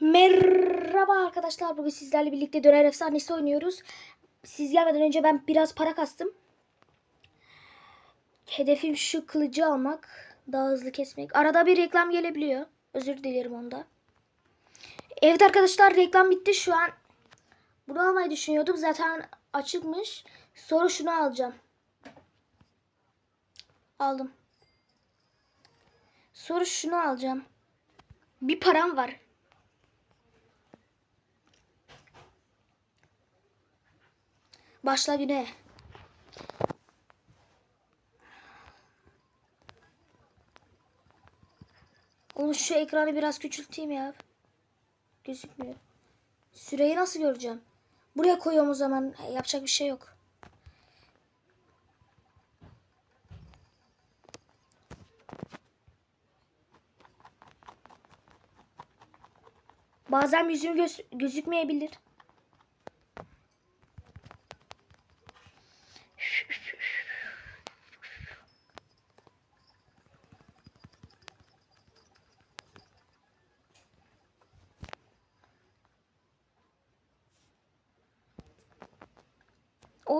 Merhaba arkadaşlar. Bugün sizlerle birlikte Döner Efsanesi oynuyoruz. Siz gelmeden önce ben biraz para kastım. Hedefim şu kılıcı almak. Daha hızlı kesmek. Arada bir reklam gelebiliyor. Özür dilerim onda. Evet arkadaşlar reklam bitti. Şu an bunu almayı düşünüyordum. Zaten açıkmış. Sonra şunu alacağım. Aldım. Sonra şunu alacağım. Bir param var. Başla güne. Oğlum şu ekranı biraz küçülteyim ya. Gözükmüyor. Süreyi nasıl göreceğim? Buraya koyuyorum o zaman. Yapacak bir şey yok. Bazen yüzüm göz gözükmeyebilir.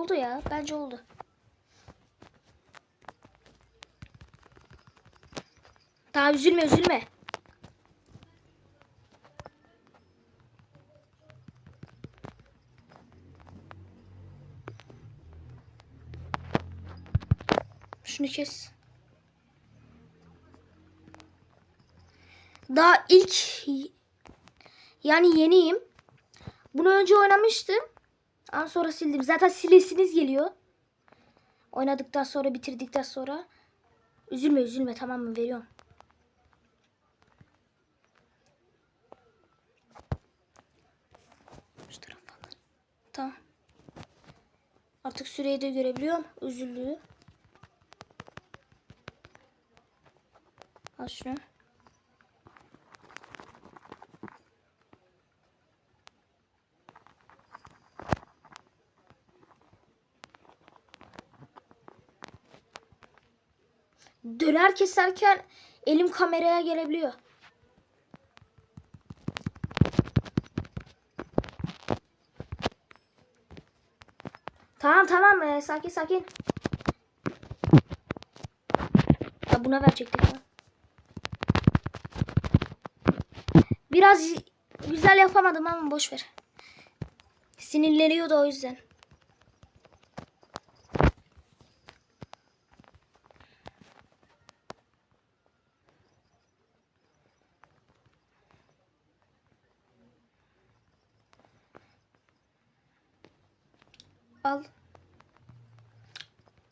Oldu ya. Bence oldu. Daha üzülme üzülme. Şunu kes. Daha ilk yani yeniyim. Bunu önce oynamıştım. Ama sonra sildim. Zaten silesiniz geliyor. Oynadıktan sonra bitirdikten sonra. Üzülme üzülme tamam mı veriyorum. Şu tarafa. Tamam. Artık süreyi de görebiliyorum. Üzüldüğü. Al şunu. Döner keserken elim kameraya gelebiliyor. Tamam tamam ee, sakin sakin. Ya buna verecektik ya. Biraz güzel yapamadım ama boş ver. Sinirleniyordu o yüzden. Al.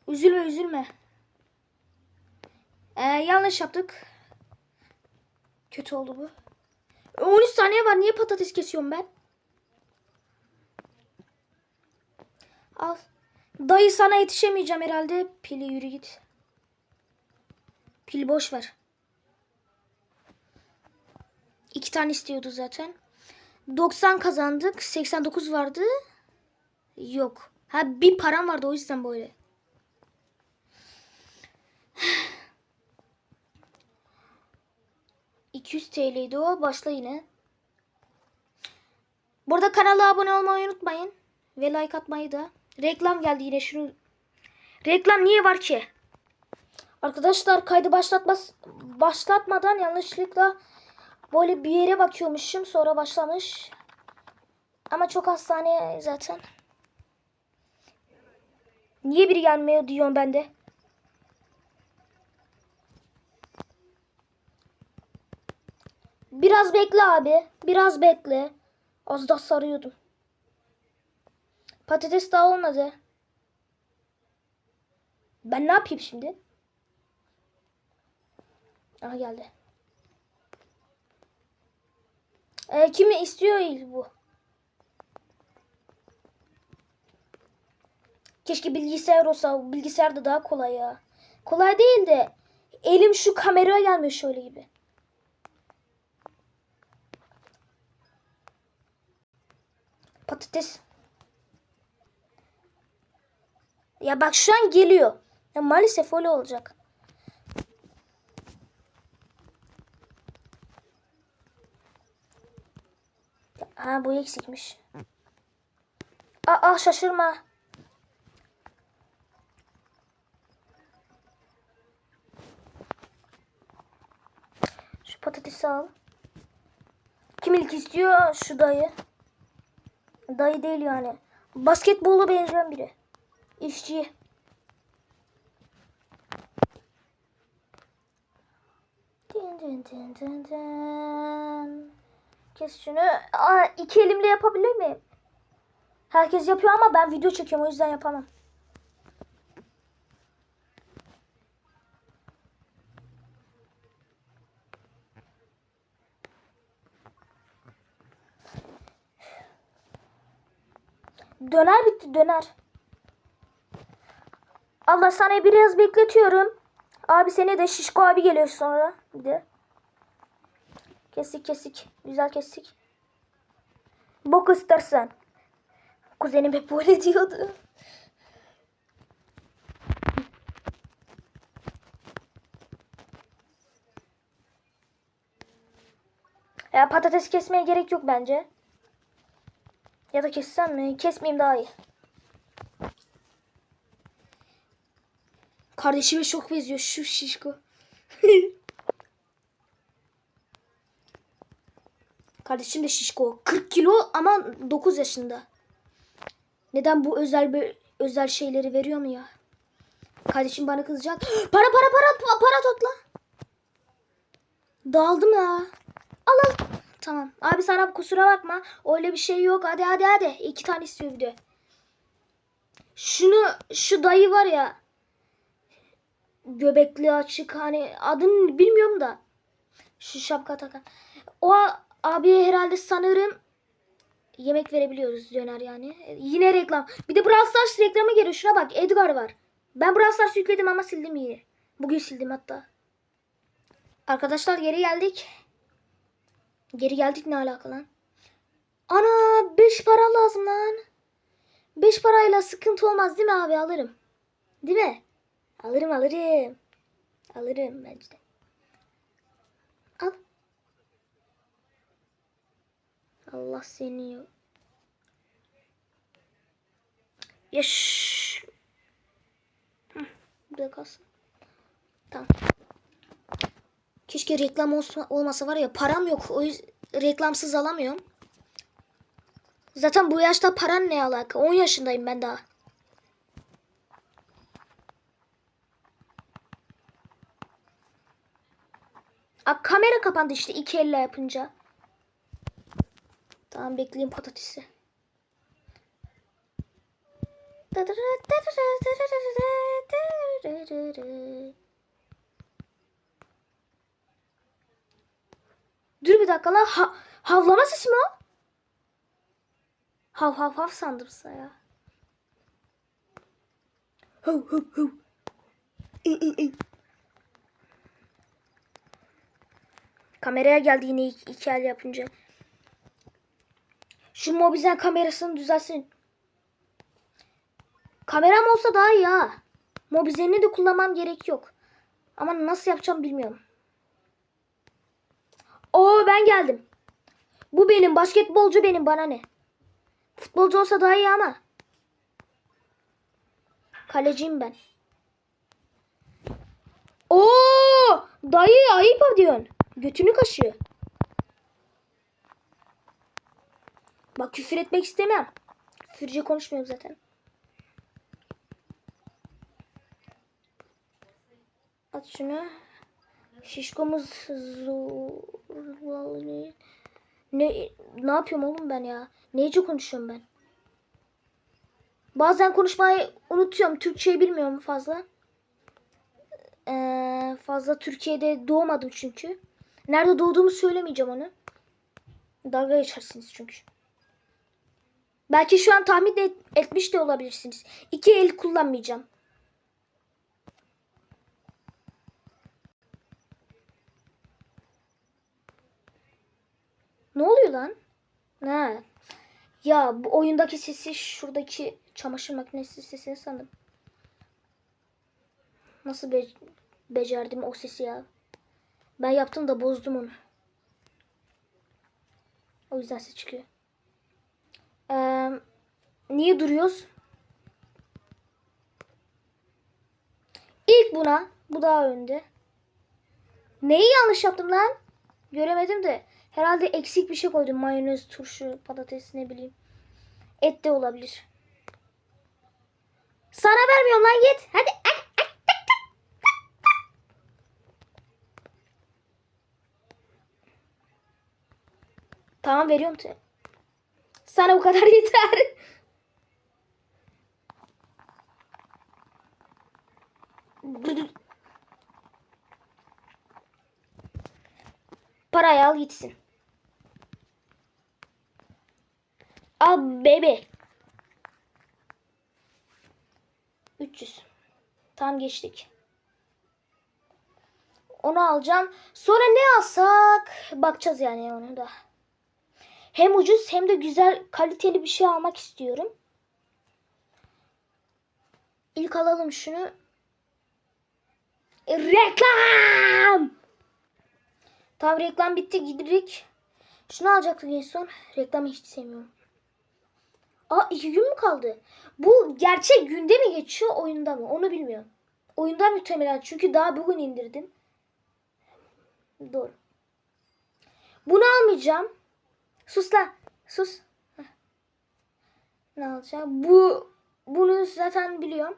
Üzülme üzülme. Ee, yanlış yaptık. Kötü oldu bu. 13 saniye var. Niye patates kesiyorum ben? Al. Dayı sana yetişemeyeceğim herhalde. Pili yürü git. Pil boş ver. İki tane istiyordu zaten. 90 kazandık. 89 vardı. Yok. Ha bir param vardı o yüzden böyle. ...200 TL'ydi o. Başla yine. Burada kanala abone olmayı unutmayın. Ve like atmayı da. Reklam geldi yine şunu. Reklam niye var ki? Arkadaşlar kaydı başlatmaz başlatmadan yanlışlıkla böyle bir yere bakıyormuşum. Sonra başlamış. Ama çok hastane zaten. Niye biri gelmiyor diyorum ben de. Biraz bekle abi. Biraz bekle. Az da sarıyordum. Patates daha olmadı. Ben ne yapayım şimdi? Aha geldi. Ee, kimi istiyor bu? Keşke bilgisayar olsa. Bilgisayar da daha kolay ya. Kolay değil de elim şu kameraya gelmiyor şöyle gibi. Patates. Ya bak şu an geliyor. Ya maalesef öyle olacak. Ha bu eksikmiş. Aa şaşırma. Patatesi al. Kim ilk istiyor? Şu dayı. Dayı değil yani. Basketbola benzeyen biri. İşçi. Din din din din din. Kes şunu. Aa, iki elimle yapabilir miyim? Herkes yapıyor ama ben video çekiyorum o yüzden yapamam. Döner bitti döner. Allah sana biraz bekletiyorum. Abi seni de şişko abi geliyor sonra. Bir de. Kesik kesik. Güzel kesik. Bok istersen. Kuzenim hep böyle diyordu. Ya patates kesmeye gerek yok bence. Ya da kessem mi? Kesmeyeyim daha iyi. Kardeşime çok benziyor şu şişko. Kardeşim de şişko. 40 kilo ama 9 yaşında. Neden bu özel bir özel şeyleri veriyor mu ya? Kardeşim bana kızacak. Para para para pa- para topla. Dağıldım ya. Al al. Tamam. Abi sana kusura bakma. Öyle bir şey yok. Hadi hadi hadi. İki tane istiyor bir de. Şunu şu dayı var ya. Göbekli açık hani adını bilmiyorum da. Şu şapka takan. O abiye herhalde sanırım yemek verebiliyoruz döner yani. Yine reklam. Bir de Brawl Stars reklamı geliyor. Şuna bak Edgar var. Ben Brawl Stars yükledim ama sildim yine. Bugün sildim hatta. Arkadaşlar geri geldik. Geri geldik ne alaka lan? Ana 5 para lazım lan. 5 parayla sıkıntı olmaz değil mi abi alırım. Değil mi? Alırım alırım. Alırım bence de. Al. Allah seni yok. Yaş. Burada kalsın. Tamam. Keşke reklam olsa, olmasa var ya param yok. O yüzden reklamsız alamıyorum. Zaten bu yaşta paran ne alaka? 10 yaşındayım ben daha. Aa, kamera kapandı işte iki elle yapınca. Tamam bekleyeyim patatesi. Dur bir dakika lan. Ha, havlama sesi mi o? Hav hav hav sandım ya. Hav hav hav. İy, iy, iy. Kameraya geldi yine iki, iki el yapınca. Şu mobizen kamerasını düzelsin. Kameram olsa daha iyi ha. Mobizenini de kullanmam gerek yok. Ama nasıl yapacağım bilmiyorum. Oo ben geldim. Bu benim basketbolcu benim bana ne. Futbolcu olsa daha iyi ama. Kaleciyim ben. Oo dayı ayıp ediyorsun. Götünü kaşıyor. Bak küfür etmek istemem. Küfürce konuşmuyorum zaten. At şunu. Şişkomuz zorlalı. Ne ne yapıyorum oğlum ben ya? Neyce konuşuyorum ben? Bazen konuşmayı unutuyorum. Türkçeyi bilmiyorum fazla. Ee, fazla Türkiye'de doğmadım çünkü. Nerede doğduğumu söylemeyeceğim onu. Dalga geçersiniz çünkü. Belki şu an tahmin et, etmiş de olabilirsiniz. İki el kullanmayacağım. Ne oluyor lan? Ne? Ya bu oyundaki sesi şuradaki çamaşır makinesi sesini sandım. Nasıl be becerdim o sesi ya? Ben yaptım da bozdum onu. O yüzden ses çıkıyor. Ee, niye duruyoruz? İlk buna. Bu daha önde. Neyi yanlış yaptım lan? Göremedim de. Herhalde eksik bir şey koydum. Mayonez, turşu, patates ne bileyim. Et de olabilir. Sana vermiyorum lan git. Hadi. Tamam veriyorum. Sana bu kadar yeter. Parayı al gitsin. Al bebe. 300. Tam geçtik. Onu alacağım. Sonra ne alsak? Bakacağız yani onu da. Hem ucuz hem de güzel kaliteli bir şey almak istiyorum. İlk alalım şunu. Reklam! Tamam reklam bitti giderik. Şunu alacaktık en son. Reklamı hiç sevmiyorum. Aa iki gün mü kaldı? Bu gerçek günde mi geçiyor oyunda mı? Onu bilmiyorum. Oyunda muhtemelen çünkü daha bugün indirdim. Doğru. Bunu almayacağım. Sus lan. Sus. Ne alacağım? Bu bunu zaten biliyorum.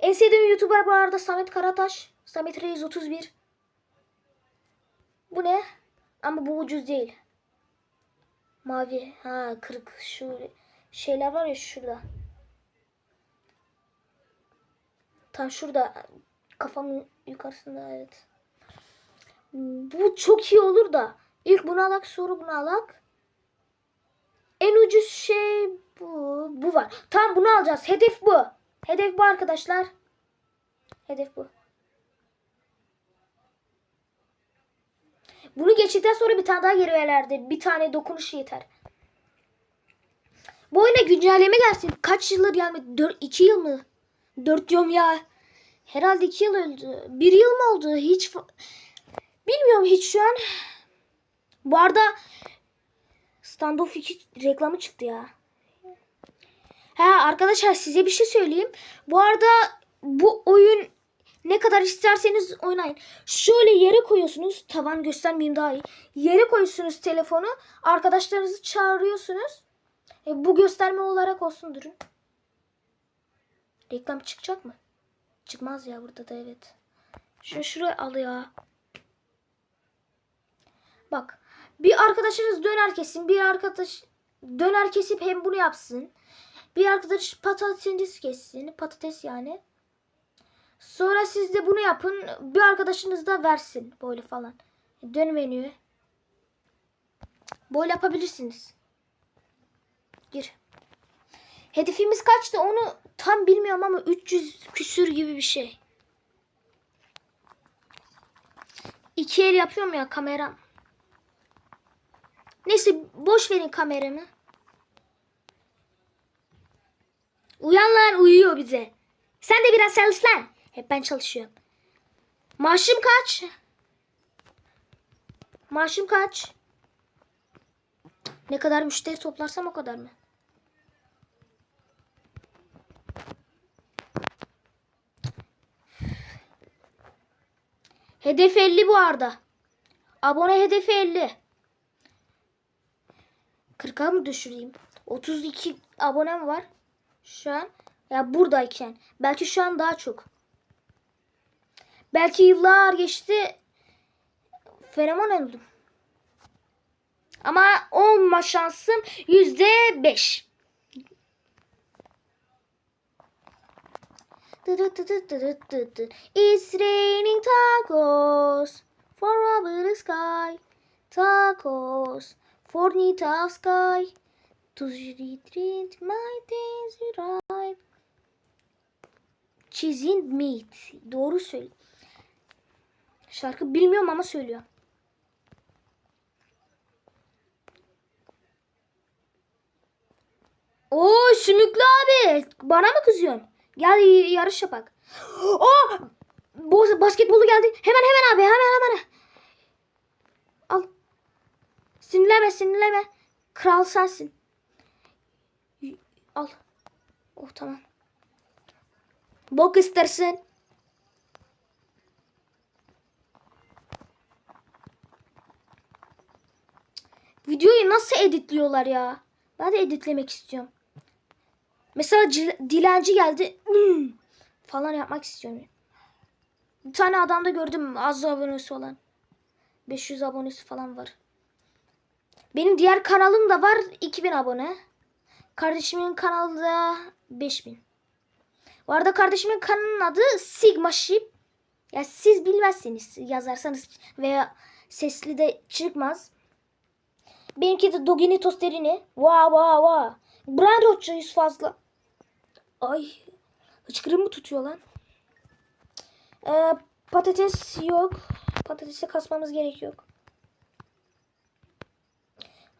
En sevdiğim YouTuber bu arada Samet Karataş. Samet Reis 31. Bu ne? Ama bu ucuz değil. Mavi. Ha kırık. Şu şeyler var ya şurada. Tam şurada. Kafamın yukarısında evet. Bu çok iyi olur da. İlk bunu alak sonra bunu alak. En ucuz şey bu. Bu var. Tamam bunu alacağız. Hedef bu. Hedef bu arkadaşlar. Hedef bu. Bunu geçtikten sonra bir tane daha geri verirlerdi. Bir tane dokunuş yeter. Bu oyuna güncelleme gelsin. Kaç yıldır gelmedi? 4, 2 yıl mı? 4 diyorum ya. Herhalde 2 yıl öldü. 1 yıl mı oldu? Hiç bilmiyorum hiç şu an. Bu arada Standoff 2 reklamı çıktı ya. Ha arkadaşlar size bir şey söyleyeyim. Bu arada bu oyun ne kadar isterseniz oynayın. Şöyle yere koyuyorsunuz. Tavan göstermeyeyim daha iyi. Yere koyuyorsunuz telefonu. Arkadaşlarınızı çağırıyorsunuz. E, bu gösterme olarak olsun durun. Reklam çıkacak mı? Çıkmaz ya burada da evet. Şunu şuraya al ya. Bak. Bir arkadaşınız döner kesin. Bir arkadaş döner kesip hem bunu yapsın. Bir arkadaş patates kessin. Patates yani. Sonra siz de bunu yapın. Bir arkadaşınız da versin. Böyle falan. Dön menüye. Böyle yapabilirsiniz. Gir. Hedefimiz kaçtı onu tam bilmiyorum ama 300 küsür gibi bir şey. İki el yapıyorum ya kameram. Neyse boş verin kameramı. Uyan lan uyuyor bize. Sen de biraz çalış lan. Hep ben çalışıyorum. Maaşım kaç? Maaşım kaç? Ne kadar müşteri toplarsam o kadar mı? Hedef 50 bu arada. Abone hedefi 50. 40'a mı düşüreyim? 32 abonem var. Şu an ya buradayken. Belki şu an daha çok. Belki yıllar geçti. Fenomen oldum. Ama olma şansım %5. It's raining tacos for over the sky. Tacos for Nita sky. To retreat my days right. Cheesing meat. Doğru söyle. Şarkı bilmiyorum ama söylüyor. Oo sümüklü abi. Bana mı kızıyorsun? Gel yarış yapak. Bu basketbolu geldi. Hemen hemen abi hemen hemen. Al. Sinirleme sinirleme. Kral sensin. Al. Oh tamam. Bok istersin. Videoyu nasıl editliyorlar ya? Ben de editlemek istiyorum. Mesela dilenci geldi. Falan yapmak istiyorum. Bir tane adamda gördüm az abonesi olan. 500 abonesi falan var. Benim diğer kanalım da var 2000 abone. Kardeşimin kanalı da 5000. Bu arada kardeşimin kanalının adı Sigma Ship. Ya siz bilmezseniz yazarsanız veya sesli de çıkmaz. Benimki de Dogini Tosterini. Va va va. Brand Hotçayız fazla. Ay. Hıçkırığım mı tutuyor lan? Ee, patates yok. Patatesi kasmamız gerek yok.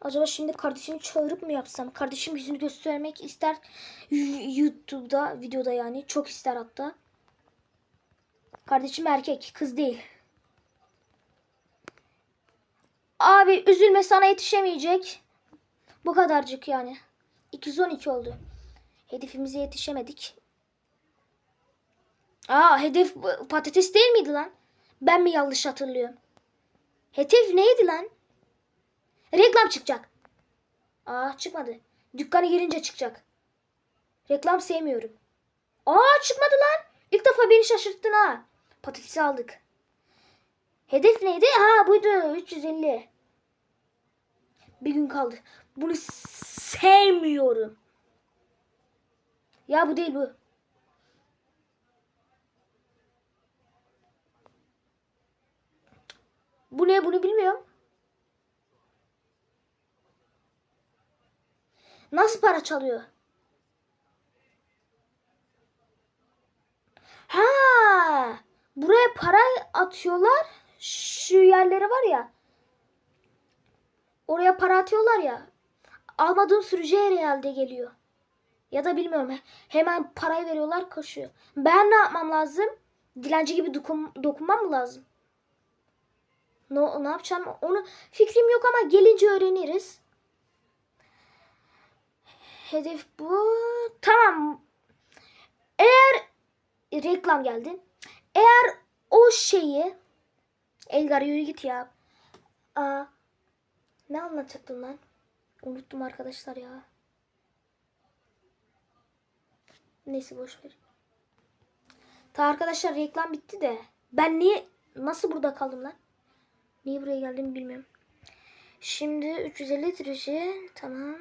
Acaba şimdi kardeşimi çağırıp mı yapsam? Kardeşim yüzünü göstermek ister. YouTube'da, videoda yani. Çok ister hatta. Kardeşim erkek, kız değil. Abi üzülme sana yetişemeyecek. Bu kadarcık yani. 212 oldu. Hedefimize yetişemedik. Aa hedef patates değil miydi lan? Ben mi yanlış hatırlıyorum? Hedef neydi lan? Reklam çıkacak. Aa çıkmadı. Dükkana girince çıkacak. Reklam sevmiyorum. Aa çıkmadı lan. İlk defa beni şaşırttın ha. Patatesi aldık. Hedef neydi? Ha buydu 350. Bir gün kaldı. Bunu sevmiyorum. Ya bu değil bu. Bu ne bunu bilmiyorum. Nasıl para çalıyor? Ha! Buraya para atıyorlar. Şu yerlere var ya. Oraya para atıyorlar ya. Almadığım sürücü herhalde geliyor. Ya da bilmiyorum. he- Hemen parayı veriyorlar koşuyor. Ben ne yapmam lazım? Dilenci gibi dokun, dokunmam mı lazım? Ne, ne yapacağım? Onu fikrim yok ama gelince öğreniriz. Hedef bu. Tamam. Eğer reklam geldi. Eğer o şeyi Elgar yürü git ya. Aa, ne anlatacaktım lan? Unuttum arkadaşlar ya. Neyse boş ver. Ta arkadaşlar reklam bitti de. Ben niye nasıl burada kaldım lan? Niye buraya geldim bilmiyorum. Şimdi 350 tirajı tamam.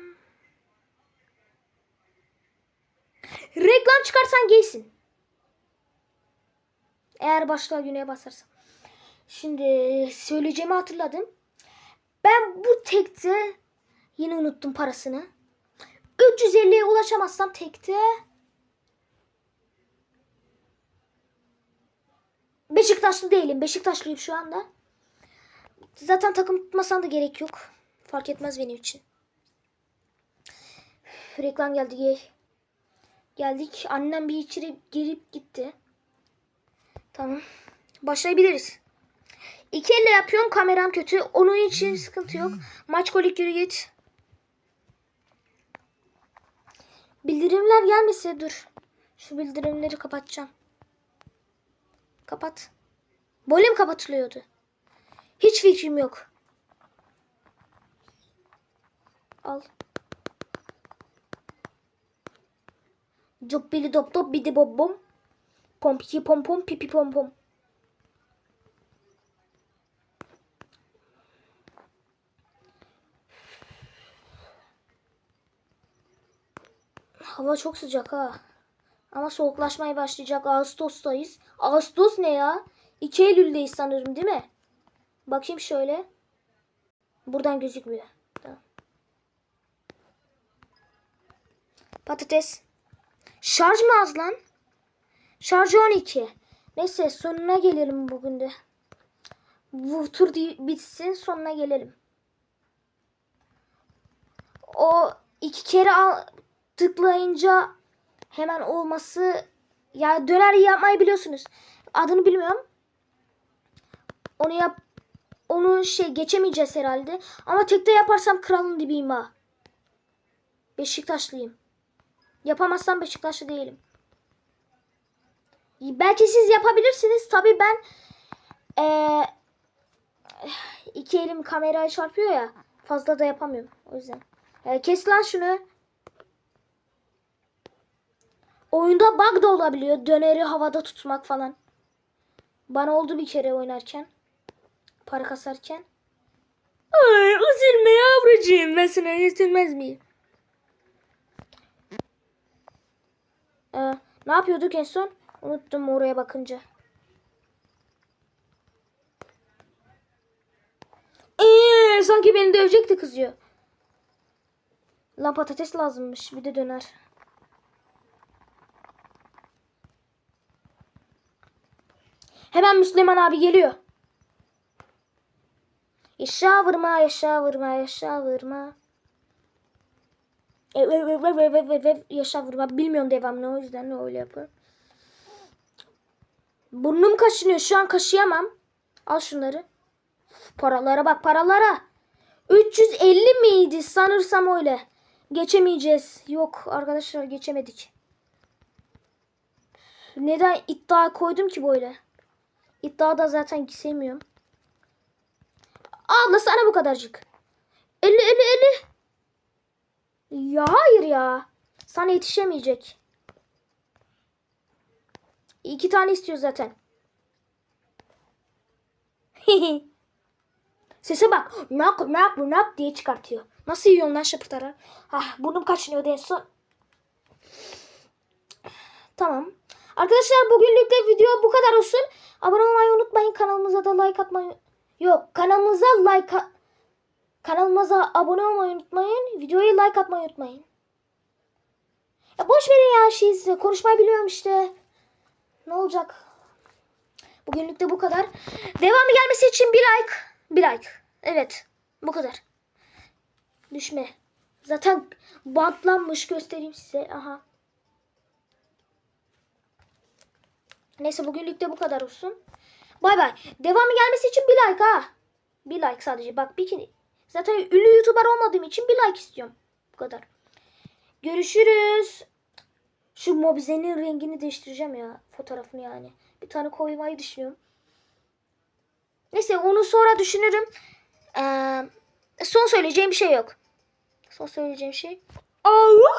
Reklam çıkarsan giysin. Eğer başka güneye basarsan. Şimdi söyleyeceğimi hatırladım. Ben bu tekte yine unuttum parasını. 350'ye ulaşamazsam tekte Beşiktaşlı değilim. Beşiktaşlıyım şu anda. Zaten takım tutmasan da gerek yok. Fark etmez benim için. Reklam geldi. Gel. Geldik. Annem bir içeri girip gitti. Tamam. Başlayabiliriz. İki elle yapıyorum. Kameram kötü. Onun için sıkıntı yok. Maç kolik yürü git. Bildirimler gelmese dur. Şu bildirimleri kapatacağım. Kapat. Böyle mi kapatılıyordu? Hiç fikrim yok. Al. Cop bili dop dop bidi bob bom. Pom piki pom pom pipi pom pom. Hava çok sıcak ha. Ama soğuklaşmaya başlayacak. Ağustos'tayız. Ağustos ne ya? 2 Eylül'deyiz sanırım değil mi? Bakayım şöyle. Buradan gözükmüyor. Tamam. Patates. Şarj mı az lan? Şarjı 12. Neyse sonuna gelelim bugün de. Bu tur bitsin sonuna gelelim. O iki kere al, tıklayınca hemen olması ya döner yapmayı biliyorsunuz. Adını bilmiyorum. Onu yap onu şey geçemeyeceğiz herhalde. Ama tekte yaparsam kralın dibiyim ha. Beşiktaşlıyım. Yapamazsam Beşiktaşlı değilim. Belki siz yapabilirsiniz. Tabii ben eee iki elim kameraya çarpıyor ya. Fazla da yapamıyorum. O yüzden. Eee, kes lan şunu. Oyunda bug da olabiliyor. Döneri havada tutmak falan. Bana oldu bir kere oynarken. Para kasarken. Ay üzülme yavrucuğum. Ben sana üzülmez miyim? Ee, ne yapıyorduk en son? Unuttum oraya bakınca. Ee, sanki beni dövecekti kızıyor. Lan patates lazımmış. Bir de döner. Hemen Müslüman abi geliyor. Yaşa vurma, yaşa vurma, yaşa vurma. Ev, ev, ev, ev, ev, ev, ev, yaşa vurma. Bilmiyorum devamlı o yüzden öyle yapıyorum. Burnum kaşınıyor. Şu an kaşıyamam. Al şunları. Paralara bak paralara. 350 miydi sanırsam öyle. Geçemeyeceğiz. Yok arkadaşlar geçemedik. Neden iddia koydum ki böyle? İddia da zaten sevmiyorum. Abla sana bu kadarcık. 50 50 50. Ya hayır ya. Sana yetişemeyecek. İki tane istiyor zaten. Sese bak. Nak nak nak diye çıkartıyor. Nasıl yiyorsun lan şapırtarak? Ah burnum kaçınıyordu en son. Tamam. Arkadaşlar bugünlük de video bu kadar olsun. Abone olmayı unutmayın. Kanalımıza da like atmayı... Yok kanalımıza like... Kanalımıza abone olmayı unutmayın. Videoyu like atmayı unutmayın. Ya boş verin ya şey size. Konuşmayı biliyorum işte. Ne olacak? Bugünlük de bu kadar. Devamı gelmesi için bir like. Bir like. Evet. Bu kadar. Düşme. Zaten bantlanmış göstereyim size. Aha. Neyse bugünlük de bu kadar olsun. Bay bay. Devamı gelmesi için bir like ha. Bir like sadece. Bak bir. Zaten ünlü YouTuber olmadığım için bir like istiyorum. Bu kadar. Görüşürüz. Şu mobizenin rengini değiştireceğim ya. Fotoğrafını yani. Bir tane koymayı düşünüyorum. Neyse onu sonra düşünürüm. Ee, son söyleyeceğim bir şey yok. Son söyleyeceğim şey. Allah!